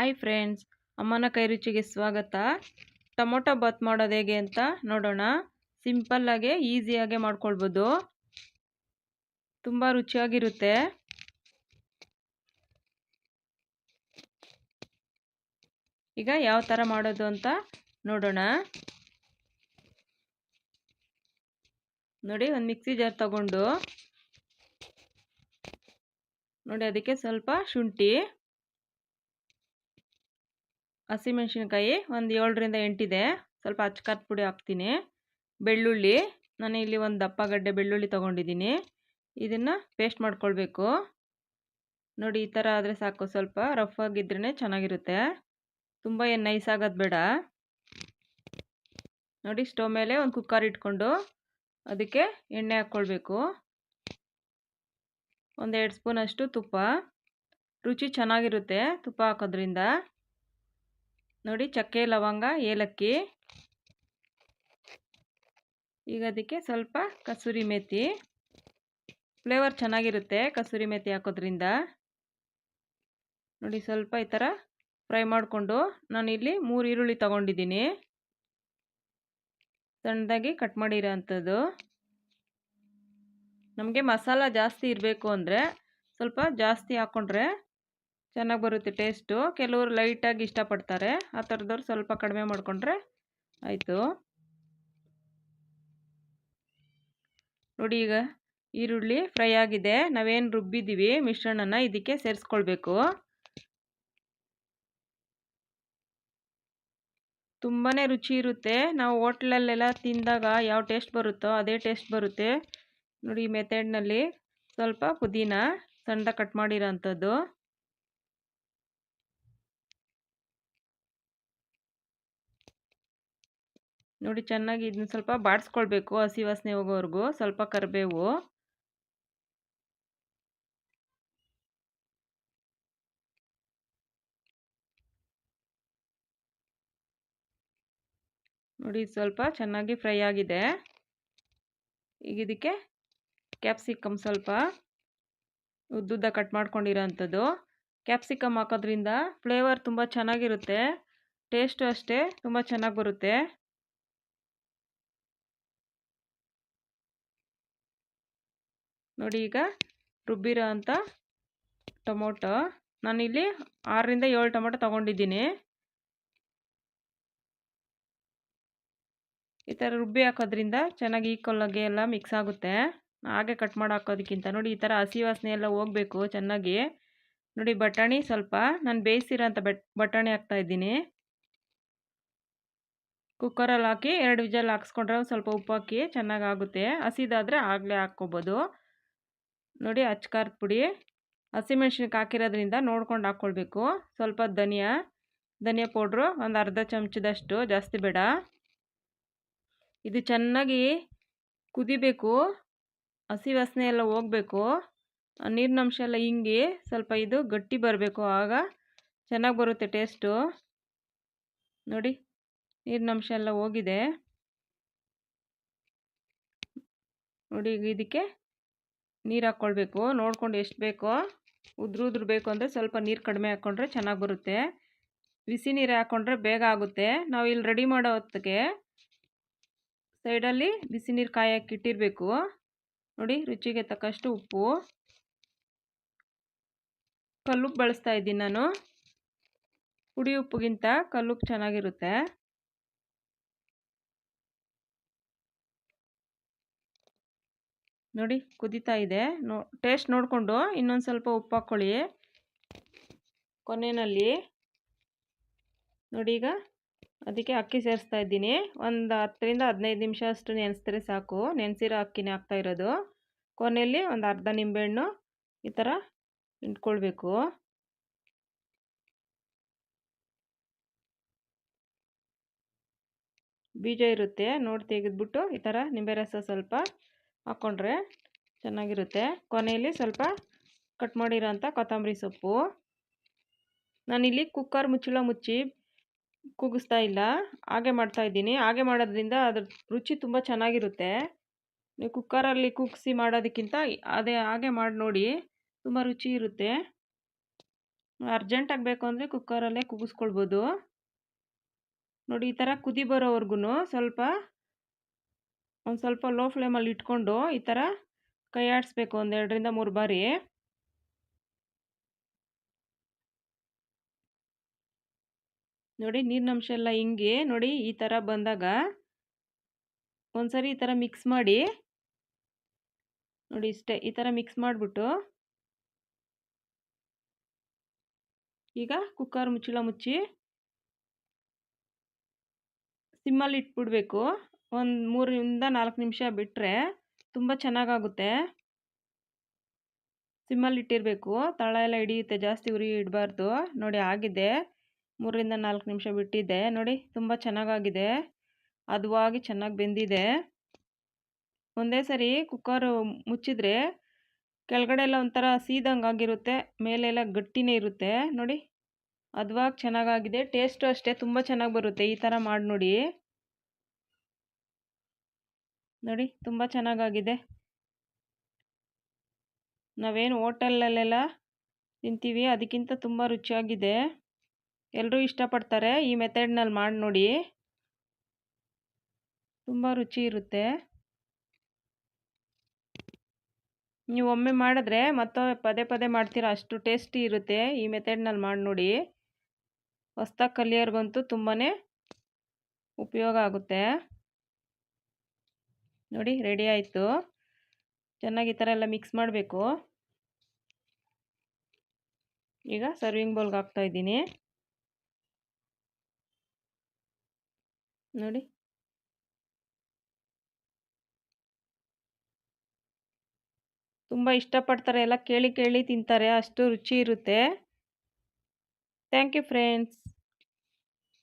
Hi friends ಅಮ್ಮನ ಕೈ ರುಚಿಗೆ ಸ್ವಾಗತ. ಟೊಮೊಟೊ ಬಾತ್ ಮಾಡೋದು ಹೇಗೆ ಅಂತ ನೋಡೋಣ. ಸಿಂಪಲ್ಲಾಗೆ ಈಸಿಯಾಗೆ ಮಾಡ್ಕೊಳ್ಬೋದು. ತುಂಬ ರುಚಿಯಾಗಿರುತ್ತೆ. ಈಗ ಯಾವ ಥರ ಮಾಡೋದು ಅಂತ ನೋಡೋಣ. ನೋಡಿ, ಒಂದು ಮಿಕ್ಸಿ ಜಾರ್ ತಗೊಂಡು. ನೋಡಿ, ಅದಕ್ಕೆ ಸ್ವಲ್ಪ ಶುಂಠಿ. ಹಸಿಮೆಣ್ಸಿನ್ಕಾಯಿ ಒಂದು ಏಳರಿಂದ ಎಂಟಿದೆ ಸ್ವಲ್ಪ ಅಚ್ಕಾರದ ಪುಡಿ ಹಾಕ್ತೀನಿ. ಬೆಳ್ಳುಳ್ಳಿ, ನಾನು ಇಲ್ಲಿ ಒಂದು ದಪ್ಪ ಗಡ್ಡೆ ಬೆಳ್ಳುಳ್ಳಿ ತೊಗೊಂಡಿದ್ದೀನಿ. ಇದನ್ನು ಪೇಸ್ಟ್ ಮಾಡ್ಕೊಳ್ಬೇಕು. ನೋಡಿ, ಈ ಥರ ಆದರೆ ಸಾಕು. ಸ್ವಲ್ಪ ರಫ್ ಆಗಿದ್ರೇ ಚೆನ್ನಾಗಿರುತ್ತೆ. ತುಂಬ ಏನು ನೈಸ್ ಆಗೋದು ಬೇಡ. ನೋಡಿ ಸ್ಟವ್ ಮೇಲೆ ಒಂದು ಕುಕ್ಕರ್ ಇಟ್ಕೊಂಡು ಅದಕ್ಕೆ ಎಣ್ಣೆ ಹಾಕ್ಕೊಳ್ಬೇಕು ಒಂದೆರಡು ಸ್ಪೂನಷ್ಟು ತುಪ್ಪ. ರುಚಿ ಚೆನ್ನಾಗಿರುತ್ತೆ ತುಪ್ಪ ಹಾಕೋದ್ರಿಂದ. ನೋಡಿ ಚಕ್ಕೆ, ಲವಂಗ, ಏಲಕ್ಕಿ. ಈಗ ಅದಕ್ಕೆ ಸ್ವಲ್ಪ ಕಸೂರಿ ಮೇಥಿ ಫ್ಲೇವರ್ ಚೆನ್ನಾಗಿರುತ್ತೆ ಕಸೂರಿ ಮೇಥಿ ಹಾಕೋದ್ರಿಂದ. ನೋಡಿ ಸ್ವಲ್ಪ ಈ ಥರ ಫ್ರೈ ಮಾಡಿಕೊಂಡು ನಾನಿಲ್ಲಿ ಮೂರು ಈರುಳ್ಳಿ ತಗೊಂಡಿದ್ದೀನಿ. ಸಣ್ಣದಾಗಿ ಕಟ್ ಮಾಡಿರೋ ಅಂಥದ್ದು ನಮಗೆ ಮಸಾಲ ಜಾಸ್ತಿ ಇರಬೇಕು ಅಂದರೆ ಸ್ವಲ್ಪ ಜಾಸ್ತಿ ಹಾಕ್ಕೊಂಡ್ರೆ ಚೆನ್ನಾಗಿ ಬರುತ್ತೆ ಟೇಸ್ಟು ಕೆಲವರು ಲೈಟಾಗಿ ಇಷ್ಟಪಡ್ತಾರೆ. ಆ ಥರದವ್ರು ಸ್ವಲ್ಪ ಕಡಿಮೆ ಮಾಡಿಕೊಂಡ್ರೆ ಆಯಿತು. ನೋಡಿ ಈಗ ಈರುಳ್ಳಿ ಫ್ರೈ ಆಗಿದೆ. ನಾವೇನು ರುಬ್ಬಿದ್ದೀವಿ ಮಿಶ್ರಣನ ಇದಕ್ಕೆ ಸೇರಿಸ್ಕೊಳ್ಬೇಕು. ತುಂಬಾ ರುಚಿ ಇರುತ್ತೆ. ನಾವು ಹೋಟ್ಲಲ್ಲೆಲ್ಲ ತಿಂದಾಗ ಯಾವ ಟೇಸ್ಟ್ ಬರುತ್ತೋ ಅದೇ ಟೇಸ್ಟ್ ಬರುತ್ತೆ. ನೋಡಿ ಈ ಮೆಥಡ್ನಲ್ಲಿ ಸ್ವಲ್ಪ ಪುದೀನ ಸಣ್ಣ ಕಟ್ ಮಾಡಿರೋ ಅಂಥದ್ದು ನೋಡಿ ಚೆನ್ನಾಗಿ ಇದನ್ನ ಸ್ವಲ್ಪ ಬಾಡಿಸ್ಕೊಳ್ಬೇಕು ಹಸಿ ವಾಸನೆ ಹೋಗೋವರೆಗೂ, ಸ್ವಲ್ಪ ಕರಿಬೇವು. ನೋಡಿ ಸ್ವಲ್ಪ ಚೆನ್ನಾಗಿ ಫ್ರೈ ಆಗಿದೆ. ಈಗ ಇದಕ್ಕೆ ಕ್ಯಾಪ್ಸಿಕಮ್ ಸ್ವಲ್ಪ ಉದ್ದುದ್ದ ಕಟ್ ಮಾಡ್ಕೊಂಡಿರೋ ಅಂಥದ್ದು ಕ್ಯಾಪ್ಸಿಕಮ್ ಹಾಕೋದ್ರಿಂದ ಫ್ಲೇವರ್ ತುಂಬ ಚೆನ್ನಾಗಿರುತ್ತೆ, ಟೇಸ್ಟು ಅಷ್ಟೇ ತುಂಬ ಚೆನ್ನಾಗಿ ಬರುತ್ತೆ. ನೋಡಿ ಈಗ ರುಬ್ಬಿರೋ ಅಂಥ ಟೊಮೊಟೊ. ನಾನಿಲ್ಲಿ ಆರರಿಂದ ಏಳು ಟೊಮೊಟೊ ತೊಗೊಂಡಿದ್ದೀನಿ. ಈ ಥರ ರುಬ್ಬಿ ಹಾಕೋದ್ರಿಂದ ಚೆನ್ನಾಗಿ ಈಕ್ವಲಾಗಿ ಎಲ್ಲ ಮಿಕ್ಸ್ ಆಗುತ್ತೆ. ಹಾಗೆ ಕಟ್ ಮಾಡಿ ಹಾಕೋದಕ್ಕಿಂತ ನೋಡಿ ಈ ಥರ ಹಸಿ ವಾಸನೆ ಎಲ್ಲ ಹೋಗಬೇಕು ಚೆನ್ನಾಗಿ. ನೋಡಿ ಬಟಾಣಿ ಸ್ವಲ್ಪ, ನಾನು ಬೇಯಿಸಿರೋ ಅಂತ ಬಟ್, ಬಟಾಣಿ ಹಾಕ್ತಾಯಿದ್ದೀನಿ ಕುಕ್ಕರಲ್ಲಿ ಹಾಕಿ ಎರಡು ವಿಜಲ್ ಹಾಕ್ಸ್ಕೊಂಡ್ರೆ ಸ್ವಲ್ಪ ಉಪ್ಪು ಹಾಕಿ ಚೆನ್ನಾಗಾಗುತ್ತೆ ಹಸಿದಾದರೆ ಆಗಲೇ ಹಾಕ್ಕೊಬೋದು. ನೋಡಿ ಅಚ್ಕಾರದ ಪುಡಿ. ಹಸಿಮೆಣ್ಸಿನ್ಕಾಯಿ ಹಾಕಿರೋದ್ರಿಂದ ನೋಡ್ಕೊಂಡು ಹಾಕ್ಕೊಳ್ಬೇಕು ಸ್ವಲ್ಪ ಧನಿಯಾ ಧನಿಯಾ ಪೌಡ್ರು, ಒಂದು ಅರ್ಧ ಚಮಚದಷ್ಟು, ಜಾಸ್ತಿ ಬೇಡ. ಇದು ಚೆನ್ನಾಗಿ ಕುದಿಬೇಕು. ಹಸಿ ವಾಸನೆ ಎಲ್ಲ ಹೋಗಬೇಕು. ನೀರಿನಂಶ ಎಲ್ಲ ಹಿಂಗಿ ಸ್ವಲ್ಪ ಇದು ಗಟ್ಟಿ ಬರಬೇಕು ಆಗ ಚೆನ್ನಾಗಿ ಬರುತ್ತೆ ಟೇಸ್ಟು. ನೋಡಿ ನೀರಿನಂಶ ಎಲ್ಲ ಹೋಗಿದೆ. ನೋಡಿ ಇದಕ್ಕೆ ನೀರು ಹಾಕ್ಕೊಳ್ಬೇಕು ನೋಡ್ಕೊಂಡು ಎಷ್ಟು ಬೇಕೋ ಉದ್ರು ಉದ್ರು ಬೇಕು ಅಂದರೆ ಸ್ವಲ್ಪ ನೀರು ಕಡಿಮೆ ಹಾಕ್ಕೊಂಡ್ರೆ ಚೆನ್ನಾಗಿ ಬರುತ್ತೆ. ಬಿಸಿ ನೀರು ಹಾಕ್ಕೊಂಡ್ರೆ ಬೇಗ ಆಗುತ್ತೆ. ನಾವು ಇಲ್ಲಿ ರೆಡಿ ಮಾಡೋ ಹೊತ್ತಿಗೆ ಸೈಡಲ್ಲಿ ಬಿಸಿ ನೀರು ಕಾಯಕ್ಕೆ ಇಟ್ಟಿರಬೇಕು. ನೋಡಿ ರುಚಿಗೆ ತಕ್ಕಷ್ಟು ಉಪ್ಪು. ಕಲ್ಲುಪ್ಪು ಬಳಸ್ತಾ ಇದ್ದೀನಿ ನಾನು. ಪುಡಿ ಉಪ್ಪಿಗಿಂತ ಕಲ್ಲುಪ್ಪು ಚೆನ್ನಾಗಿರುತ್ತೆ. ನೋಡಿ ಕುದೀತಾ ಇದೆ. ನೋ, ಟೇಸ್ಟ್ ನೋಡಿಕೊಂಡು ಇನ್ನೊಂದು ಸ್ವಲ್ಪ ಉಪ್ಪು ಹಾಕ್ಕೊಳ್ಳಿ. ಕೊನೆಯಲ್ಲಿ ನೋಡಿ ಈಗ ಅದಕ್ಕೆ ಅಕ್ಕಿ ಸೇರಿಸ್ತಾ ಇದ್ದೀನಿ. ಒಂದು ಹತ್ತರಿಂದ ಹದಿನೈದು ನಿಮಿಷ ಅಷ್ಟು ನೆನೆಸಿದ್ರೆ ಸಾಕು. ನೆನೆಸಿರೋ ಅಕ್ಕಿನೇ ಹಾಕ್ತಾ ಇರೋದು. ಕೊನೆಯಲ್ಲಿ ಒಂದು ಅರ್ಧ ನಿಂಬೆಹಣ್ಣು ಈ ಥರ ಇಟ್ಕೊಳ್ಬೇಕು. ಬೀಜ ಇರುತ್ತೆ, ನೋಡಿ ತೆಗೆದ್ಬಿಟ್ಟು ಈ ಥರ ನಿಂಬೆ ರಸ ಸ್ವಲ್ಪ ಹಾಕ್ಕೊಂಡ್ರೆ ಚೆನ್ನಾಗಿರುತ್ತೆ. ಕೊನೆಯಲ್ಲಿ ಸ್ವಲ್ಪ ಕಟ್ ಮಾಡಿರೋಂಥ ಕೊತ್ತಂಬರಿ ಸೊಪ್ಪು. ನಾನಿಲ್ಲಿ ಕುಕ್ಕರ್ ಮುಚ್ಚಳ ಮುಚ್ಚಿ ಕೂಗಿಸ್ತಾ ಇಲ್ಲ. ಹಾಗೆ ಮಾಡ್ತಾಯಿದ್ದೀನಿ ಹಾಗೆ ಮಾಡೋದ್ರಿಂದ ಅದ್ರ ರುಚಿ ತುಂಬ ಚೆನ್ನಾಗಿರುತ್ತೆ. ನೀವು ಕುಕ್ಕರಲ್ಲಿ ಕೂಗಿಸಿ ಮಾಡೋದಕ್ಕಿಂತ ಅದೇ ಹಾಗೆ ಮಾಡಿ ನೋಡಿ ತುಂಬ ರುಚಿ ಇರುತ್ತೆ. ಅರ್ಜೆಂಟಾಗಿ ಬೇಕು ಅಂದರೆ ಕುಕ್ಕರಲ್ಲೇ ಕೂಗಿಸ್ಕೊಳ್ಬೋದು. ನೋಡಿ ಈ ಥರ ಕುದಿ ಬರೋವರೆಗೂ ಸ್ವಲ್ಪ ಒಂದು ಸ್ವಲ್ಪ ಲೋ ಫ್ಲೇಮಲ್ಲಿ ಇಟ್ಕೊಂಡು ಈ ಥರ ಕೈ ಆಡಿಸ್ಬೇಕು ಒಂದು ಎರಡರಿಂದ ಮೂರು ಬಾರಿ. ನೋಡಿ ನೀರಿನಂಶ ಎಲ್ಲ ಹಿಂಗೆ ನೋಡಿ ಈ ಥರ ಬಂದಾಗ ಒಂದ್ಸರಿ ಈ ಥರ ಮಿಕ್ಸ್ ಮಾಡಿ, ನೋಡಿ ಇಷ್ಟೇ ಈ ಥರ ಮಿಕ್ಸ್ ಮಾಡಿಬಿಟ್ಟು ಈಗ ಕುಕ್ಕರ್ ಮುಚ್ಚಳ ಮುಚ್ಚಿ ಸಿಮ್ಮಲ್ಲಿ ಇಟ್ಬಿಡ್ಬೇಕು. ಒಂದು ಮೂರರಿಂದ ನಾಲ್ಕು ನಿಮಿಷ ಬಿಟ್ಟರೆ ತುಂಬ ಚೆನ್ನಾಗಾಗುತ್ತೆ. ಸಿಮ್ಮಲ್ಲಿ ಇಟ್ಟಿರಬೇಕು. ತಳ ಎಲ್ಲ ಹಿಡಿಯುತ್ತೆ, ಜಾಸ್ತಿ ಉರಿ ಇಡಬಾರ್ದು. ನೋಡಿ ಆಗಿದೆ. ಮೂರರಿಂದ ನಾಲ್ಕು ನಿಮಿಷ ಬಿಟ್ಟಿದ್ದೆ ನೋಡಿ ತುಂಬ ಚೆನ್ನಾಗಾಗಿದೆ. ಅದುವಾಗಿ ಚೆನ್ನಾಗಿ ಬೆಂದಿದೆ. ಒಂದೇ ಸರಿ ಕುಕ್ಕರ್ ಮುಚ್ಚಿದ್ರೆ ಕೆಳಗಡೆ ಎಲ್ಲ ಒಂಥರ ಸೀದಂಗೆ ಆಗಿರುತ್ತೆ ಮೇಲೆಲ್ಲ ಗಟ್ಟಿನೇ ಇರುತ್ತೆ. ನೋಡಿ ಹದವಾಗಿ ಚೆನ್ನಾಗಾಗಿದೆ. ಟೇಸ್ಟು ಅಷ್ಟೇ ತುಂಬ ಚೆನ್ನಾಗಿ ಬರುತ್ತೆ. ಈ ಥರ ಮಾಡಿ ನೋಡಿ ನೋಡಿ, ತುಂಬ ಚೆನ್ನಾಗಾಗಿದೆ. ನಾವೇನು ಹೋಟೆಲಲ್ಲೆಲ್ಲ ತಿಂತೀವಿ, ಅದಕ್ಕಿಂತ ತುಂಬ ರುಚಿಯಾಗಿದೆ. ಎಲ್ಲರೂ ಇಷ್ಟಪಡ್ತಾರೆ ಈ ಮೆಥಡ್ನಲ್ಲಿ ಮಾಡಿ ನೋಡಿ. ತುಂಬ ರುಚಿ ಇರುತ್ತೆ. ನೀವು ಒಮ್ಮೆ ಮಾಡಿದ್ರೆ ಮತ್ತೆ ಪದೇ ಪದೇ ಮಾಡ್ತೀರಾ, ಅಷ್ಟು ಟೇಸ್ಟಿ ಇರುತ್ತೆ ಈ ಮೆಥಡ್ನಲ್ಲಿ ಮಾಡಿ ನೋಡಿ. ಹೊಸ್ದಾಗಿ ಕಲಿಯೋರ್ಗಂತೂ ತುಂಬಾ ಉಪಯೋಗ ಆಗುತ್ತೆ. ನೋಡಿ ರೆಡಿ ಆಯಿತು. ಚೆನ್ನಾಗಿ ಈ ಥರ ಎಲ್ಲ ಮಿಕ್ಸ್ ಮಾಡಬೇಕು. ಈಗ ಸರ್ವಿಂಗ್ ಬೌಲ್ಗೆ ಹಾಕ್ತಾ ಇದ್ದೀನಿ. ನೋಡಿ. ತುಂಬ ಇಷ್ಟಪಡ್ತಾರೆ, ಎಲ್ಲ ಕೇಳಿ ಕೇಳಿ ತಿಂತಾರೆ, ಅಷ್ಟು ರುಚಿ ಇರುತ್ತೆ. Thank you friends